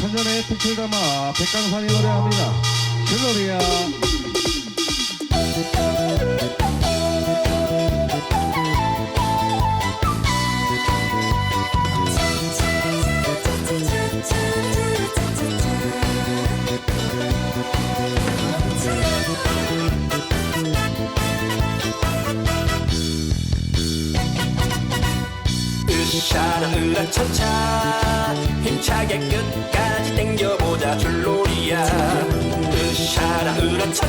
천년의 빛을 담아 백강산이 노래합니다. 글로리아. 으라차차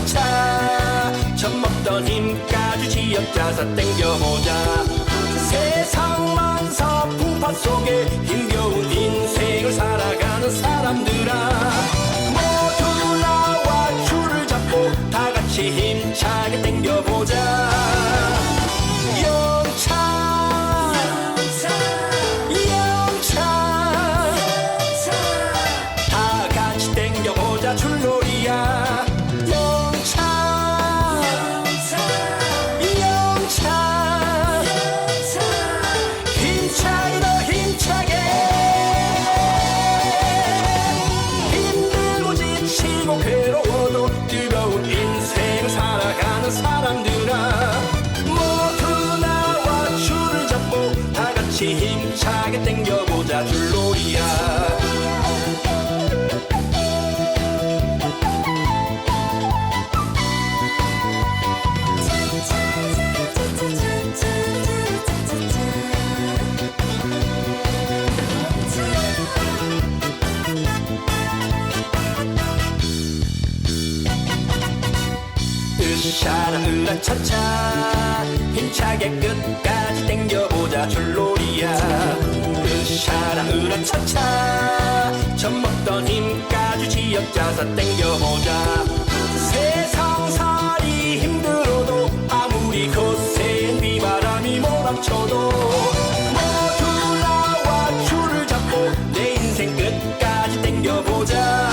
차 처먹던 힘까지 지역자사 땡. 하늘난 차차. 힘차게 끝까지 땡겨보자 줄놀이야. 그 으샤라 차차. 젖먹던 힘까지 지역자사 땡겨보자. 세상살이 힘들어도 아무리 거센 비바람이 네 몰아쳐도 모두 나와 줄을 잡고 내 인생 끝까지 땡겨보자.